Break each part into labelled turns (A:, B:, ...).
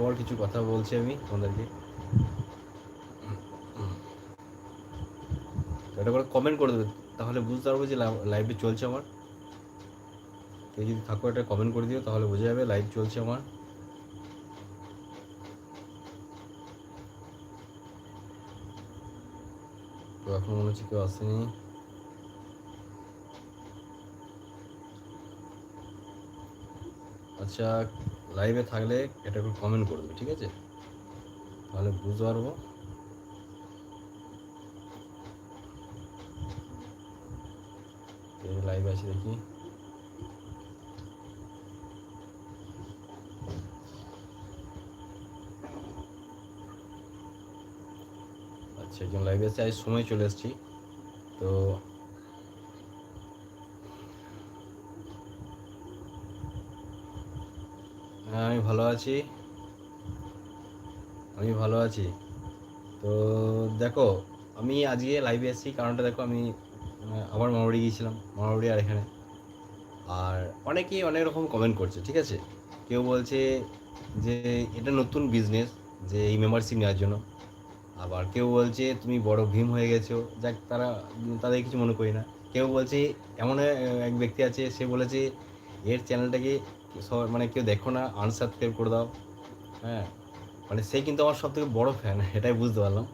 A: পর কিছু কথা বলছি আমি তোমাদেরকে। এটা করে কমেন্ট করে দেবে, তাহলে বুঝতে পারব যে লাইভে চলছে আমার। কেউ যদি থাকো একটা কমেন্ট করে দিও, তাহলে বোঝা যাবে লাইভ চলছে আমার। তো এখন মনে হচ্ছে কেউ আসেনি। আচ্ছা লাইভে থাকলে এটা একটু কমেন্ট করবে, ঠিক আছে? তাহলে বুঝতে পারব। লাইভ আছে দেখি। আচ্ছা একজন লাইভে আছে, আজ সময় চলে এসেছি। তো হ্যাঁ আমি ভালো আছি। আমি ভালো আছি। তো দেখো, আমি আজকে লাইভে এসেছি, কারণটা দেখো, আমি আবার মামাবাড়ি গিয়েছিলাম মামাবাড়ি আর এখানে আর অনেকেই অনেক রকম কমেন্ট করছে, ঠিক আছে? কেউ বলছে যে, এটা নতুন বিজনেস যে এই মেম্বারশিপ নেওয়ার জন্য। আবার কেউ বলছে, তুমি বড় ভীম হয়ে গেছো। যাক, তারা, তাদের কিছু মনে করি না। কেউ বলছে, এমন এক ব্যক্তি আছে, সে বলেছে, এর চ্যানেলটাকে সব মানে কেউ দেখো না আনসাবস্ক্রাইব করে দাও হ্যাঁ? মানে সে কিন্তু আমার সব থেকে বড়ো ফ্যান এটাই বুঝতে পারলাম।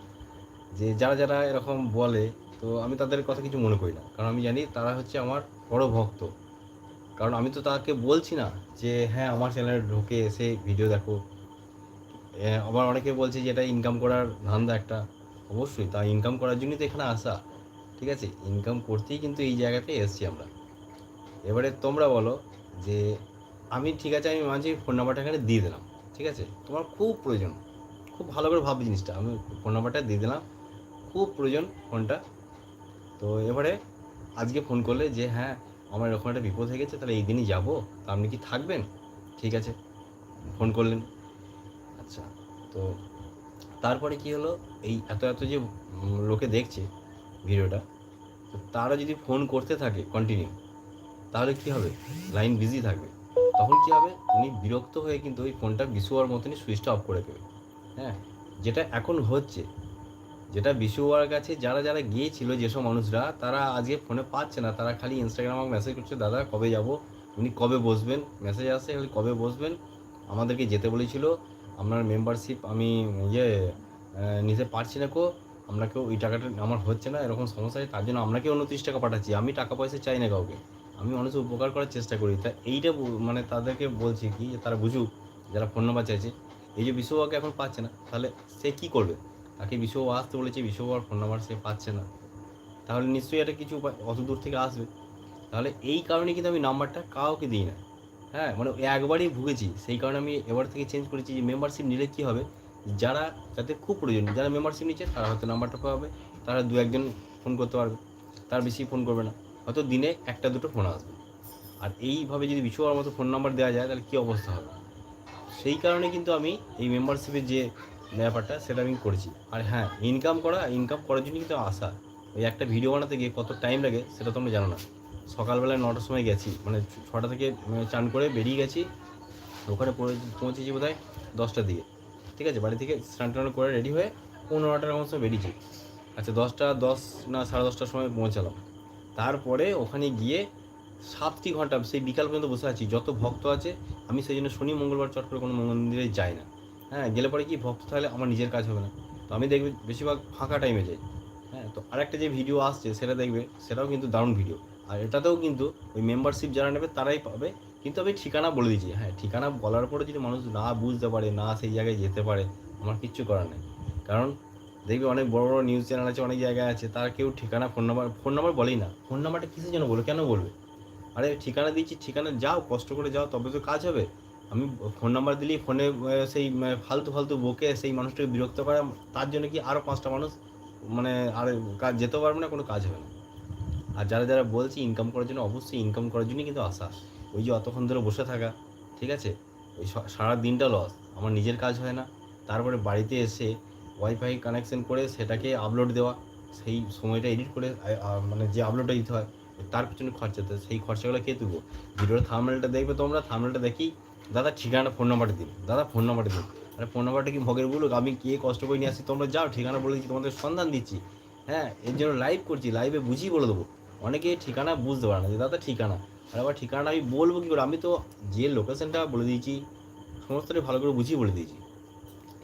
A: যে যারা যারা এরকম বলে, তো আমি তাদের কথা কিছু মনে করি না। কারণ আমি জানি তারা হচ্ছে আমার বড় ভক্ত। কারণ আমি তো তাকে বলছি না যে হ্যাঁ আমার চ্যানেলে ঢুকে এসে ভিডিও দেখো। আবার অনেকে বলছে যে, এটা ইনকাম করার ধান্দা একটা। অবশ্যই, তা ইনকাম করার জন্যই তো এখানে আসা। ঠিক আছে? ইনকাম করতেই কিন্তু এই জায়গাতে এসেছি আমরা। এবারে তোমরা বলো যে আমি ঠিক আছে, আমি মাঝে ফোন নাম্বারটা এখানে দিয়ে দিলাম, ঠিক আছে? তোমার খুব প্রয়োজন, খুব ভালো করে ভাববে জিনিসটা। আমি ফোন নাম্বারটা দিয়ে দিলাম, খুব প্রয়োজন ফোনটা তো এবারে আজকে ফোন করলে যে হ্যাঁ আমার এরকম একটা বিপদ হয়ে গেছে, তাহলে এই দিনই যাব। তা আপনি কি থাকবেন? ঠিক আছে ফোন করলেন। আচ্ছা তো তারপরে কি হলো? এই এত এত যে লোকে দেখছে ভিডিওটা, তো তারা যদি ফোন করতে থাকে কন্টিনিউ তাহলে কি হবে? লাইন বিজি থাকবে। তখন কি হবে? উনি বিরক্ত হয়ে কিন্তু ওই ফোনটা বিশুয়ার মতনই সুইচটা অফ করে দেবে। হ্যাঁ? যেটা এখন হচ্ছে। যেটা বিশুয়ার কাছে যারা যারা গিয়েছিল যেসব মানুষরা, তারা আজকে ফোনে পাচ্ছে না। তারা খালি ইনস্টাগ্রামে মেসেজ করছে, দাদা, কবে যাব? উনি কবে বসবেন? মেসেজ আসে খালি কবে বসবেন? আমাদেরকে যেতে বলেছিল। আপনার মেম্বারশিপ আমি ইয়ে নিতে পারছি না কো। আপনাকেও ওই টাকাটা, আমার হচ্ছে না, এরকম সমস্যা তার জন্য আপনাকে উনত্রিশ টাকা পাঠাচ্ছি। আমি টাকা পয়সা চাই না কাউকে। আমি মানুষের উপকার করার চেষ্টা করি। তা এইটা মানে তাদেরকে বলছি কি তারা বুঝুক, যারা ফোন নাম্বার চাইছে, এই যে বিশ্ববাকে এখন পাচ্ছে না, তাহলে সে কি করবে? তাকে বিশ্ববাবু আসতে বলেছে বিশ্ববাবুর ফোন নাম্বার সে পাচ্ছে না। তাহলে নিশ্চয়ই একটা কিছু উপায়, অত দূর থেকে আসবে। তাহলে এই কারণে কিন্তু আমি নাম্বারটা কাউকে দিই না। হ্যাঁ মানে একবারই ভুগেছি, সেই কারণে আমি এবার থেকে চেঞ্জ করেছি যে মেম্বারশিপ নিলে কী হবে? যারা যাতে খুব প্রয়োজন, যারা মেম্বারশিপ নিচ্ছে, তারা হয়তো নাম্বারটা পাবে, তারা দু একজন ফোন করতে পারবে, তার বেশি ফোন করবে না। হয়তো দিনে একটা দুটো ফোন আসবে। আর এইভাবে যদি বিশ্ববার মতো ফোন নাম্বার দেওয়া যায়, তাহলে কী অবস্থা হবে? সেই কারণে কিন্তু আমি এই মেম্বারশিপের যে ব্যাপারটা, সেটা আমি করেছি। আর হ্যাঁ ইনকাম করা ইনকাম করার জন্য কিন্তু আসা ওই একটা ভিডিও বানাতে গিয়ে কত টাইম লাগে, সেটা তো তোমরা জানো না। সকালবেলায় নটার সময় গেছি মানে ছটা থেকে মানে চান করে বেরিয়ে গেছি। ওখানে পৌঁছে- পৌঁছেছি বোধ হয় দশটার দিকে। ঠিক আছে? বাড়ি থেকে স্নান টান করে রেডি হয়ে পনেরোটার এমন সময় বেরিয়েছি। আচ্ছা দশটা, দশ না সাড়ে দশটার সময় পৌঁছালাম। তারপরে ওখানে গিয়ে সাতটি ঘণ্টা সেই বিকাল পর্যন্ত বসে আছি, যত ভক্ত আছে, আমি সেই জন্য শনি, মঙ্গলবার চট করে কোনো মন্দিরে যাই না। হ্যাঁ গেলে পরে কি ভক্ত তাহলে আমার নিজের কাজ হবে না। তো আমি দেখবে বেশিরভাগ ফাঁকা টাইমে যাই। হ্যাঁ তো আরেকটা যে ভিডিও আসছে, সেটা দেখবে, সেটাও কিন্তু দারুণ ভিডিও আর এটাতেও কিন্তু ওই মেম্বারশিপ যারা নেবে, তারাই পাবে। কিন্তু আমি ঠিকানা বলে দিচ্ছি হ্যাঁ ঠিকানা বলার পরে যদি মানুষ না বুঝতে পারে, না সেই জায়গায় যেতে পারে, আমার কিচ্ছু করার নেই। কারণ দেখবে অনেক বড় বড় নিউজ চ্যানেল আছে, অনেক জায়গায় আছে, তারা কেউ ঠিকানা ফোন নাম্বার ফোন নাম্বার বলেই না। ফোন নাম্বারটা কিসের জন্য বলবে, কেন বলবে? আরে ঠিকানা দিচ্ছি, ঠিকানা যাও, কষ্ট করে যাও, তবে তো কাজ হবে। আমি ফোন নাম্বার দিলেই ফোনে সেই ফালতু ফালতু বকে সেই মানুষটাকে বিরক্ত করা, তার জন্য কি আরও পাঁচটা মানুষ মানে আর কাজ যেতে পারবে না, কোনো কাজ হবে না। আর যারা যারা বলছি ইনকাম করার জন্য, অবশ্যই ইনকাম করার জন্যই কিন্তু আসা ওই যে অতক্ষণ ধরে বসে থাকা, ঠিক আছে? ওই সারা দিনটা লস আমার নিজের কাজ হয় না। তারপরে বাড়িতে এসে ওয়াইফাই কানেকশন করে সেটাকে আপলোড দেওয়া, সেই সময়টা এডিট করে মানে যে আপলোডটা দিতে হয়, তার পিছনে খরচাতে সেই খরচাগুলো কে তুলবো? ভিডিওর থামনেলটা দেখবে তোমরা থামনেলটা দেখি, দাদা ঠিকানা ফোন নাম্বারটা দিন, দাদা ফোন নাম্বারটা দিন। আরে ফোন নাম্বারটা কি ভগের বলুক? আমি কে কষ্ট করে নিয়ে আসছি তোমরা যাও, ঠিকানা বলে দিচ্ছি, তোমাদের সন্ধান দিচ্ছি। হ্যাঁ এর জন্য লাইভ করছি লাইভে বুঝিয়ে বলে দেবো। অনেকে ঠিকানা বুঝতে পারে না, যে দাদা ঠিকানা। আর আবার ঠিকানা আমি বলব কী করে? আমি তো যে লোকেশনটা বলে দিয়েছি, সমস্তটাই ভালো করে বুঝিয়ে বলে দিয়েছি।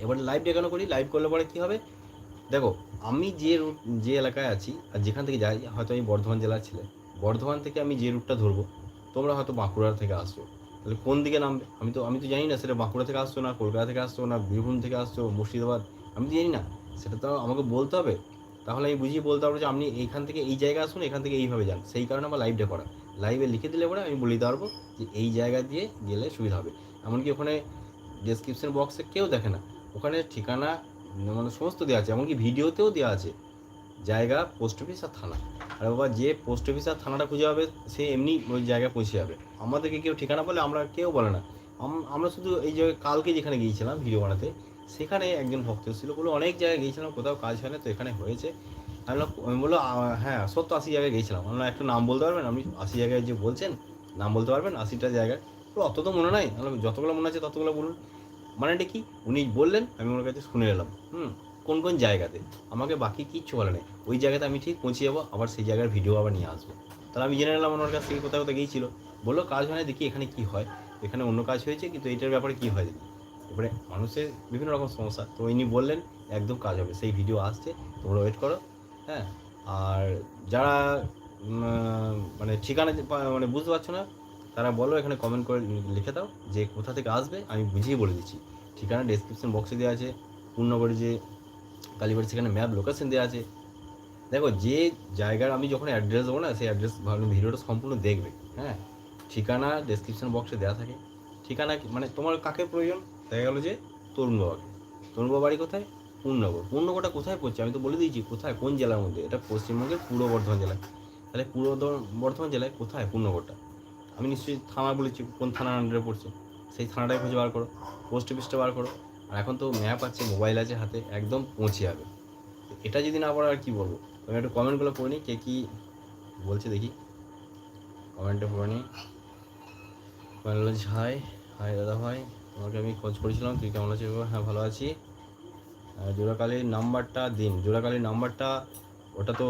A: এবার লাইভটা কেন করি? লাইভ করলে পরে কী হবে? দেখো, আমি যে রুট যে এলাকায় আছি আর যেখান থেকে যাই, হয়তো আমি বর্ধমান জেলার ছেলে। বর্ধমান থেকে আমি যে রুটটা ধরবো, তোমরা হয়তো বাঁকুড়া থেকে আসছো। তাহলে কোন দিকে নামবে? আমি তো আমি তো জানি না, সেটা বাঁকুড়া থেকে আসছো না, কলকাতা থেকে আসছো না, বীরভূম থেকে আসছো, মুর্শিদাবাদ, আমি তো জানি না। সেটা তো আমাকে বলতে হবে। তাহলে আমি বুঝিয়ে বলতে পারব যে আপনি এইখান থেকে এই জায়গায় আসুন, এখান থেকে এইভাবে যান। সেই কারণে আমার লাইভটা করা। লাইভে লিখে দিলে পরে আমি বলে দিতে পারব যে এই জায়গা দিয়ে গেলে সুবিধা হবে। এমনকি ওখানে ডেসক্রিপশন বক্সে কেউ দেখে না। ওখানে ঠিকানা মানে সমস্ত দেওয়া আছে, এমনকি ভিডিওতেও দেওয়া আছে। জায়গা পোস্ট অফিস আর থানা। আর বাবা, যে পোস্ট অফিস আর থানাটা খুঁজে হবে সে এমনি ওই জায়গায় পৌঁছে যাবে। আমাদেরকে কেউ ঠিকানা বলে, আমরা কেউ বলে না। আম- আমরা শুধু এই যে কালকে যেখানে গিয়েছিলাম, ভিডিও বানাতে, সেখানে একজন ভক্ত ছিল বলে অনেক জায়গায় গিয়েছিলাম, কোথাও কাজ হয় না তো এখানে হয়েছে। আমি বলল হ্যাঁ সত্তর আশি জায়গায় গিয়েছিলাম। আমরা একটু নাম বলতে পারবেন? আপনি আশি জায়গায় যে বলছেন, নাম বলতে পারবেন? আশিটা জায়গায়? অত তো মনে নাই। যতগুলো মনে আছে, ততগুলো বলুন। মানেটা কি? উনি বললেন আমি ওনার কাছে শুনে এলাম। হুম। কোন কোন জায়গাতে? আমাকে বাকি কিচ্ছু বলে নেই। ওই জায়গাতে আমি ঠিক পৌঁছে যাব আবার সেই জায়গার ভিডিও আবার নিয়ে আসব। তাহলে আমি জেনে নিলাম ওনার কাছ থেকে কোথাও কোথাও গিয়েছিল। বলল কাজ হয় না দেখি এখানে কি হয়। এখানে অন্য কাজ হয়েছে কিন্তু এইটার ব্যাপারে কি হয় দেখি এবারে মানুষের বিভিন্ন রকম সমস্যা। তো ইনি বললেন একদম কাজ হবে সেই ভিডিও আসছে তোমরা ওয়েট করো। হ্যাঁ? আর যারা মানে ঠিকানা মানে বুঝতে পারছ না তারা বলো এখানে কমেন্ট করে লিখে দাও যে কোথা থেকে আসবে, আমি বুঝিয়ে বলে দিচ্ছি। ঠিকানা ডেসক্রিপশন বক্সে দেওয়া আছে, পূর্ণগড়ি যে কালীবাড়ি সেখানে ম্যাপ লোকেশন দেওয়া আছে। দেখো, যে জায়গার আমি যখন অ্যাড্রেস দেবো না, সেই অ্যাড্রেস ভালো ভিডিওটা সম্পূর্ণ দেখবে হ্যাঁ? ঠিকানা ডেসক্রিপশন বক্সে দেওয়া থাকে। ঠিকানা মানে তোমার কাকে প্রয়োজন? দেখা গেলো যে তরুণ বাবাকে। তরুণ বাবা বাড়ি কোথায়? পূর্ণগড়। পূর্ণগড়টা কোথায় পড়ছে? আমি তো বলে দিয়েছি, কোথায়? কোন জেলার মধ্যে? এটা পশ্চিমবঙ্গের পূর্ব বর্ধমান জেলায়। তাহলে পূর্ব বর্ধমান জেলায় কোথায় পূর্ণগড়টা? আমি নিশ্চয়ই থানা বলেছি, কোন থানার আন্ডারে পড়ছে। সেই থানাটাই খুঁজে বার করো পোস্ট অফিসটা বার করো। আর এখন তো ম্যাপ আছে মোবাইল আছে হাতে, একদম পৌঁছে যাবে। এটা যদি না পড়ো আর কী বলব? আমি একটু কমেন্টগুলো পড়ে নিই কে কী বলছে দেখি। কমেন্টে পড়ে নিই বলল হাই হাই দাদা ভাই, তোমাকে আমি খোঁজ করেছিলাম, তুই কেমন আছিস? হ্যাঁ ভালো আছি। জোড়াকালির নাম্বারটা দিন, জোড়াকালির নাম্বারটা ওটা তো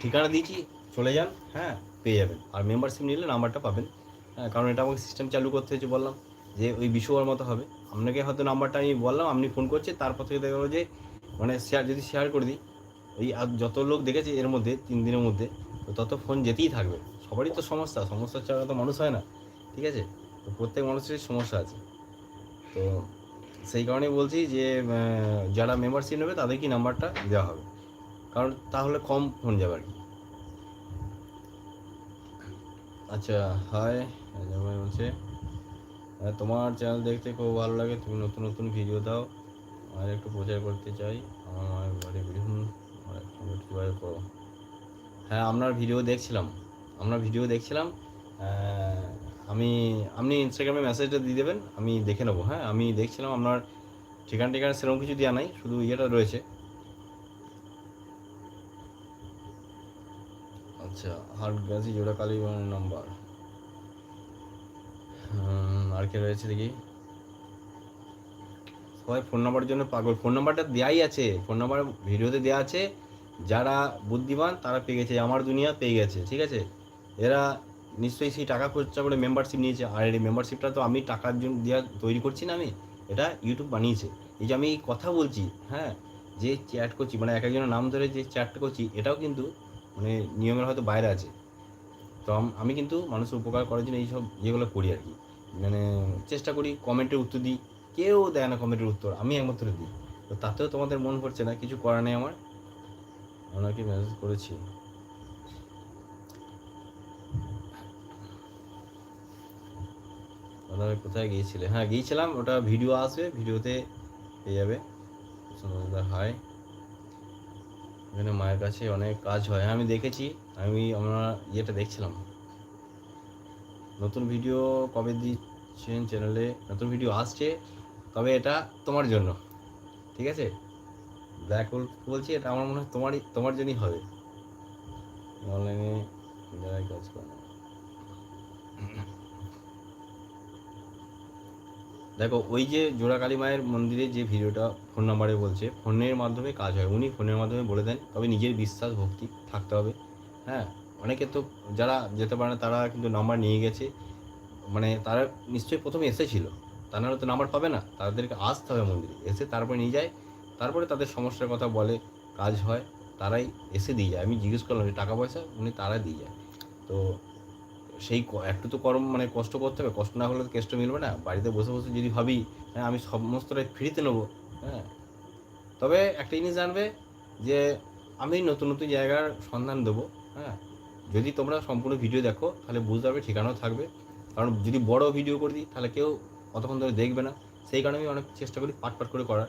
A: ঠিকানা দিয়েছি, চলে যান হ্যাঁ। পেয়ে যাবেন। আর মেম্বারশিপ নিলে নাম্বারটা পাবেন। হ্যাঁ কারণ এটা আমাকে সিস্টেম চালু করতে হয়েছে বললাম যে ওই বিশুয়ার মতো হবে। আপনাকে হয়তো নাম্বারটা আমি বললাম, আপনি ফোন করছে, তারপর থেকে দেখা গেলো যে মানে শেয়ার যদি শেয়ার করে দিই, ওই যত লোক দেখেছে এর মধ্যে, তিন দিনের মধ্যে, তো তত ফোন যেতেই থাকবে। সবারই তো সমস্যা সমস্যা ছাড়া তো মানুষ হয় না, ঠিক আছে? তো প্রত্যেক মানুষেরই সমস্যা আছে। তো সেই কারণেই বলছি যে যারা মেম্বারশিপ নেবে তাদেরকে নাম্বারটা দেওয়া হবে। কারণ তাহলে কম ফোন যাবে আর কি। আচ্ছা হাই রাজা ভাই বলছে। তোমার চ্যানেল দেখতে খুব ভালো লাগে, তুমি নতুন নতুন ভিডিও দাও। আর একটু প্রচার করতে চাই। আমার বাড়ি একটু কীভাবে করো। হ্যাঁ আপনার ভিডিও দেখছিলাম। আপনার ভিডিও দেখছিলাম আমি, আপনি ইনস্টাগ্রামে মেসেজটা দিয়ে দেবেন, আমি দেখে নেব। হ্যাঁ আমি দেখছিলাম, আপনার ঠিকানা ঠিকানা সেরকম কিছু দেওয়া নাই, শুধু ইয়েটা রয়েছে। আচ্ছা হার্ট গ্যাসি জোড়া কালী নাম্বার। আর কে রয়েছে দেখি? সবাই ফোন নাম্বারের জন্য পাগল। ফোন নাম্বারটা দেওয়াই আছে। ফোন নাম্বার ভিডিওতে দেওয়া আছে। যারা বুদ্ধিমান, তারা পেয়ে গেছে। আমার দুনিয়া পেয়ে গেছে, ঠিক আছে? এরা নিশ্চয়ই সেই টাকা খরচা করে মেম্বারশিপ নিয়েছে। আর এই মেম্বারশিপটা তো আমি টাকার জন্য দেওয়া তৈরি করছি না আমি। এটা ইউটিউব বানিয়েছে। এই যে আমি কথা বলছি হ্যাঁ? যে চ্যাট করছি মানে এক একজনের নাম ধরে যে চ্যাটটা করছি, এটাও কিন্তু মানে নিয়মের হয়তো বাইরে আছে। তো আমি কিন্তু মানুষের উপকার করার জন্য এইসব যেগুলো করি আর কি। মানে চেষ্টা করি কমেন্টের উত্তর দিই। কেউ দেয় না কমেন্টের উত্তর, আমি একমাত্র দিই। তো তাতেও তোমাদের মন পড়ছে না, কিছু করার নেই আমার। ওনাকে মেসেজ করেছি। ওনারা কোথায় গিয়েছিলে? হ্যাঁ গিয়েছিলাম। ওটা ভিডিও আসবে ভিডিওতে পেয়ে যাবে। হাই এখানে মায়ের কাছে অনেক কাজ হয়। আমি দেখেছি, আমি আমরা ইয়েটা দেখছিলাম। নতুন ভিডিও কবে দিচ্ছেন চ্যানেলে? নতুন ভিডিও আসছে, তবে এটা তোমার জন্য। ঠিক আছে? ব্ল্যাক হোল বলছি, এটা আমার মনে হয় তোমারই, তোমার জন্যই হবে। অনলাইনে যারাই কাজ করে। দেখো, ওই যে জোড়াকালী মায়ের মন্দিরে যে ভিডিওটা ফোন নাম্বারে বলছে, ফোনের মাধ্যমে কাজ হয়। উনি ফোনের মাধ্যমে বলে দেন, তবে নিজের বিশ্বাস, ভক্তি থাকতে হবে। হ্যাঁ অনেকে তো যারা যেতে পারে না, তারা কিন্তু নাম্বার নিয়ে গেছে। মানে তারা নিশ্চয়ই প্রথমে এসেছিল। তা নাহলে তো নাম্বার পাবে না। তাদেরকে আসতে হবে মন্দিরে। এসে তারপরে নিয়ে যায়। তারপরে তাদের সমস্যার কথা বলে, কাজ হয়, তারাই এসে দিয়ে যায়। আমি জিজ্ঞেস করলাম যে টাকা পয়সা? উনি তারা দিয়ে যায়। তো সেই একটু তো কর্ম মানে কষ্ট করতে হবে। কষ্ট না হলে তো কেষ্ট মিলবে না। বাড়িতে বসে বসে যদি ভাবি হ্যাঁ আমি সমস্তটাই ফ্রিতে নেব। হ্যাঁ। তবে একটা জিনিস জানবে যে, আমি নতুন নতুন জায়গার সন্ধান দেবো। হ্যাঁ। যদি তোমরা সম্পূর্ণ ভিডিও দেখো, তাহলে বুঝতে পারবে ঠিকানাও থাকবে। কারণ যদি বড় ভিডিও করে দিই, তাহলে কেউ অতক্ষণ ধরে দেখবে না। সেই কারণে আমি অনেক চেষ্টা করি পাট পাট করে করার।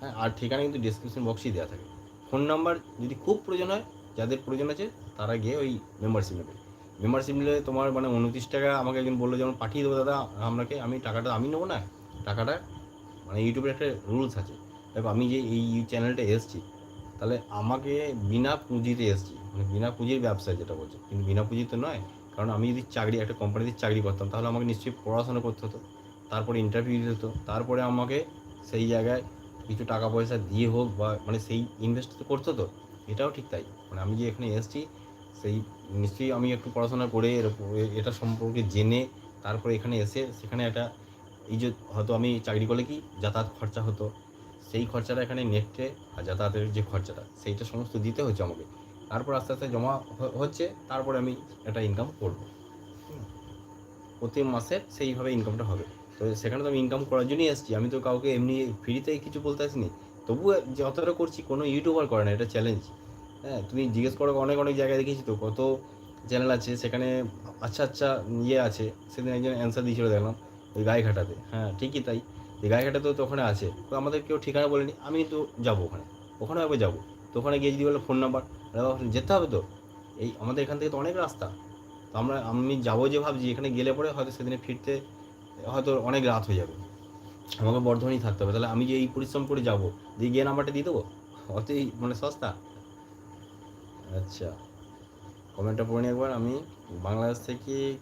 A: হ্যাঁ আর ঠিকানা কিন্তু ডিসক্রিপশন বক্সেই দেওয়া থাকে। ফোন নাম্বার যদি খুব প্রয়োজন হয়, যাদের প্রয়োজন আছে, তারা গিয়ে ওই মেম্বারশিপ নেবে। মেম্বারশিপ নিলে তোমার মানে উনত্রিশ টাকা আমাকে একজন বলল যেমন পাঠিয়ে দেবো দাদা আপনাকে আমি টাকাটা, আমি নেব না? টাকাটা মানে ইউটিউবের একটা রুলস আছে। দেখো, আমি যে এই চ্যানেলটা এসেছি, তাহলে আমাকে বিনা পুঁজিতে এসেছি মানে বিনা পুঁজির ব্যবসা যেটা বলছে, কিন্তু বিনা পুঁজিতে নয়, কারণ আমি যদি চাকরি, একটা কোম্পানিতে চাকরি করতাম, তাহলে আমাকে নিশ্চয়ই পড়াশোনা করতে হতো, তারপরে ইন্টারভিউ দিতে হতো, তারপরে আমাকে সেই জায়গায় কিছু টাকা পয়সা দিয়ে হোক বা মানে সেই ইনভেস্ট তো করতে হতো, এটাও ঠিক তাই। মানে আমি যে এখানে এসেছি সেই নিশ্চয়ই আমি একটু পড়াশোনা করে এটা সম্পর্কে জেনে তারপরে এখানে এসে সেখানে একটা এই যে হয়তো আমি চাকরি করলে কি যাতায়াত খরচা হতো, সেই খরচাটা এখানে নেটে আর যাতায়াতের যে খরচাটা, সেইটা সমস্ত দিতে হচ্ছে আমাকে। তারপর আস্তে আস্তে জমা হচ্ছে, তারপরে আমি একটা ইনকাম করব। প্রতি মাসে সেইভাবে ইনকামটা হবে। তো সেখানে তো আমি ইনকাম করার জন্যই এসেছি। আমি তো কাউকে এমনি ফ্রিতে কিছু বলতে আসিনি। তবুও যতটা করছি কোনো ইউটিউবার করে না, এটা চ্যালেঞ্জ হ্যাঁ তুমি জিজ্ঞেস করো, অনেক অনেক জায়গায় দেখেছি তো, কত চ্যানেল আছে, সেখানে আচ্ছা আচ্ছা ইয়ে আছে। সেদিন একজন অ্যান্সার দিয়েছিল, দেখলাম, ওই গায়েঘাটাতে হ্যাঁ ঠিকই তাই। এই গায়েঘাটাতেও তো ওখানে আছে। তো আমাদের কেউ ঠিকানা বলেনি, আমি তো যাব ওখানে। ওখানেও একবার যাব। তো ওখানে গিয়ে যদি বলো ফোন নাম্বার যেতে হবে তো? এই আমাদের এখান থেকে তো অনেক রাস্তা। তো আমরা, আমি যাব যে ভাবছি, এখানে গেলে পরে হয়তো সেদিনে ফিরতে, হয়তো অনেক রাত হয়ে যাবে। আমাকে বর্ধমানেই থাকতে হবে। তাহলে আমি যে এই পরিশ্রম করে যাব, দিয়ে গিয়ে নাম্বারটা দিয়ে দেবো? অতই মানে সস্তা। আচ্ছা। কমেন্টটা পড়ে একবার। আমি বাংলাদেশ থেকে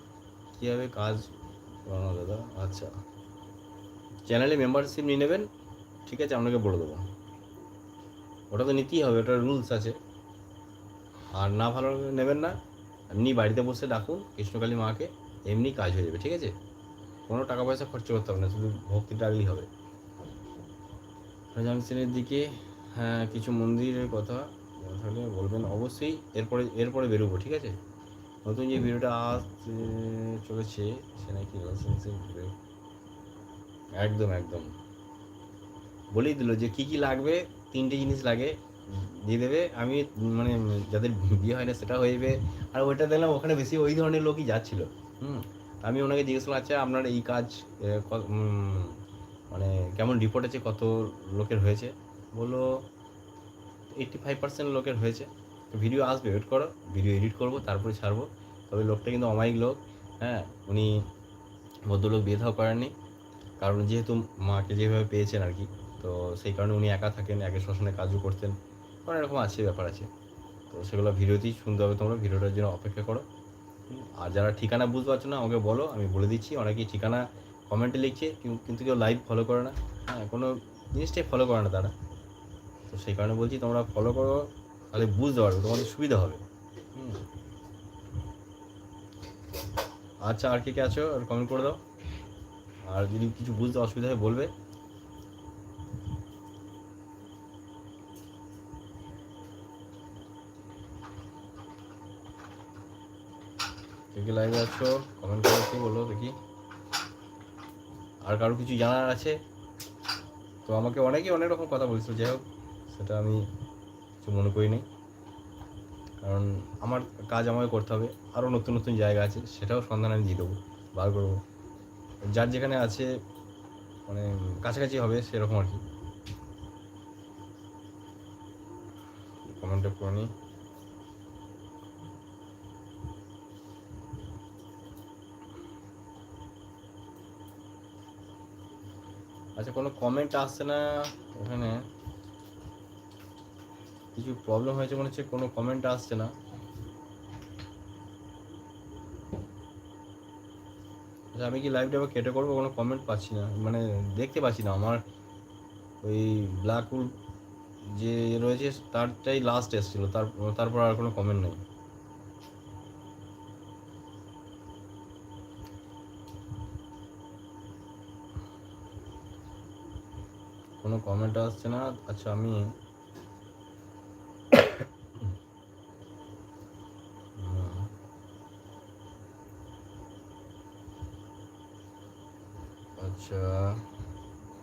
A: কীভাবে কাজ করানো দাদা? আচ্ছা। চ্যানেলে মেম্বারশিপ নিয়ে নেবেন, ঠিক আছে? আপনাকে বলে দেবো। ওটা তো নিতেই হবে, ওটা রুলস আছে। আর না ভালো নেবেন না। এমনি বাড়িতে বসে ডাকুন, কৃষ্ণকালী মাকে, এমনি কাজ হয়ে যাবে, ঠিক আছে? কোনো টাকা পয়সা খরচ করতে হবে না, শুধু ভক্তি ডাকলেই হবে। জাংশনের দিকে হ্যাঁ কিছু মন্দিরের কথা। তাহলে বলবেন অবশ্যই, এরপরে এরপরে বেরোবো, ঠিক আছে? নতুন যে ভিডিওটা আসতে চলেছে, সে নাকি লাইসেন্সিং একদম একদম। বলেই দিল যে কি কি লাগবে, তিনটে জিনিস লাগে, দিয়ে দেবে। আমি মানে যাদের বিয়ে হয় না, সেটা হয়ে যাবে। আর ওইটা দেখলাম, ওখানে বেশি ওই ধরনের লোকই যাচ্ছিল। হুম? আমি ওনাকে জিজ্ঞেস করলাম আচ্ছা আপনার এই কাজ মানে কেমন রিপোর্ট আছে? কত লোকের হয়েছে? বলল এইটটি ফাইভ পার্সেন্ট লোকের হয়েছে। ভিডিও আসবে ওয়েট করো ভিডিও এডিট করব, তারপরে ছাড়বো। তবে লোকটা কিন্তু অমায়িক লোক হ্যাঁ? উনি ভদ্রলোক বিয়ে থাও করেননি। কারণ যেহেতু মাকে যেভাবে পেয়েছেন আর কি, তো সেই কারণে উনি একা থাকেন, একে শ্মশানে কাজও করতেন। অনেক রকম আছে, ব্যাপার আছে। তো সেগুলো ভিডিওতেই শুনতে হবে তোমরা, ভিডিওটার জন্য অপেক্ষা করো। আর যারা ঠিকানা বুঝতে পারছ না, আমাকে বলো, আমি বলে দিচ্ছি। অনেকেই ঠিকানা কমেন্টে লিখছে, কিন্তু কেউ লাইভ ফলো করে না। হ্যাঁ কোনো জিনিসটাই ফলো করে না তারা। তো সেই কারণে বলছি তোমরা ফলো করো, তাহলে বুঝতে পারবে তোমাদের সুবিধা হবে। আচ্ছা আর কে কে আছো? আর কমেন্ট করে দাও। আর যদি কিছু বুঝতে অসুবিধা হয় বলবে। লাইভে আছো? কমেন্ট করে কি বলো দেখি। আর কারও কিছু জানার আছে? তো আমাকে অনেকেই অনেক রকম কথা বলছিল, যাই হোক। সেটা আমি কিছু মনে করি নি কারণ আমার কাজ আমাকে করতে হবে। আরও নতুন নতুন জায়গা আছে, সেটাও সন্ধান আমি দিয়ে দেবো, বার করব। যার যেখানে আছে মানে কাছাকাছি হবে, সেরকম আর কি। কমেন্টে করে নিই আচ্ছা কোনো কমেন্ট আসছে না ওখানে? কিছু প্রবলেম হয়েছে মনে হচ্ছে কোনো কমেন্ট আসছে না। আচ্ছা, আমি কি লাইভটা আবার কেটে করব? কোনো কমেন্ট পাচ্ছি না। মানে দেখতে পাচ্ছি না আমার। ওই ব্ল্যাক উল যে রয়েছে তারটাই লাস্ট এসেছিল। তার তারপর আর কোনো কমেন্ট নেই। কোনো কমেন্ট আসছে না। আচ্ছা আমি আচ্ছা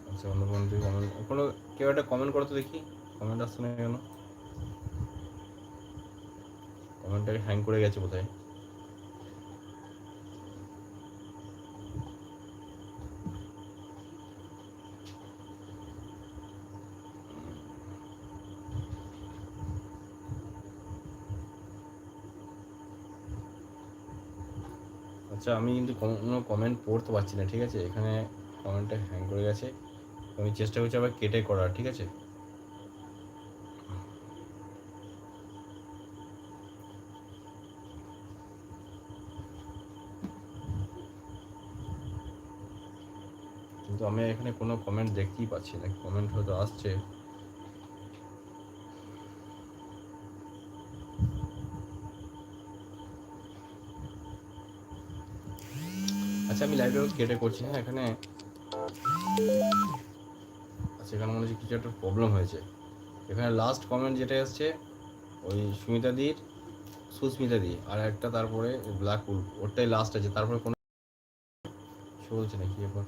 A: আচ্ছা অন্য কোনো কমেন্ট কোনো কেউ একটা কমেন্ট করো তো দেখি। কমেন্ট আসছে না কেন? কমেন্টটা হ্যাং করে গেছে কোথায় আচ্ছা আমি কিন্তু কোনো কমেন্ট পড়তে পারছি না, ঠিক আছে? এখানে কমেন্টটা হ্যাং করে গেছে। আমি চেষ্টা করছি আবার কেটে করার, ঠিক আছে? কিন্তু আমি এখানে কোনো কমেন্ট দেখতেই পাচ্ছি না কমেন্ট হয়তো আসছে। আচ্ছা আমি লাইভে কেটে করছি হ্যাঁ এখানে এখানে মনে হচ্ছে কিছু একটা প্রবলেম হয়েছে। এখানে লাস্ট কমেন্ট যেটা এসছে ওই সুমিতা দির, সুস্মিতা দি আর একটা তারপরে ব্ল্যাক উল ওটাই লাস্ট আছে, তারপরে কোনো চলছে নাকি এবার?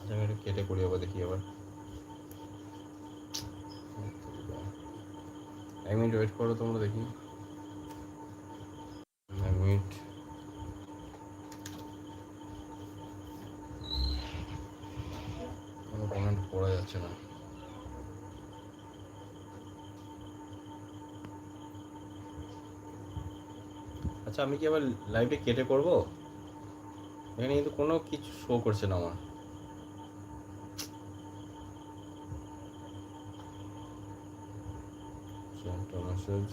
A: আচ্ছা আমি এটা কেটে করি আবার দেখি আবার। এক মিনিট ওয়েট করো তোমরা দেখি এক মিনিট কোনো কমেন্ট পড়া যাচ্ছে না। আচ্ছা আমি কি আবার লাইভে কেটে করব? এখানে কিন্তু কোনো কিছু শো করছে না আমার। A message.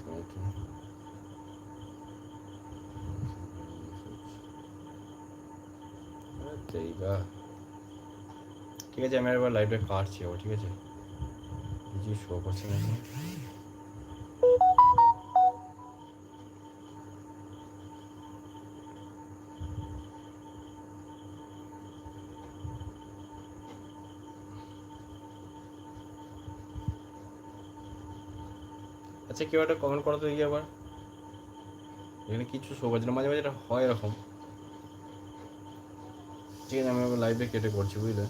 A: ঠিক আছে, আমি এবার লাইভটা কাটছি আবার, ঠিক আছে? কিছু শো করছে না আচ্ছা কেউ একটা কমেন্ট করো তো আবার। এখানে কিছু শো করছে না, মাঝে মাঝে এটা হয় এরকম। ঠিক আছে, আমি লাইভে কেটে করছি, বুঝলে?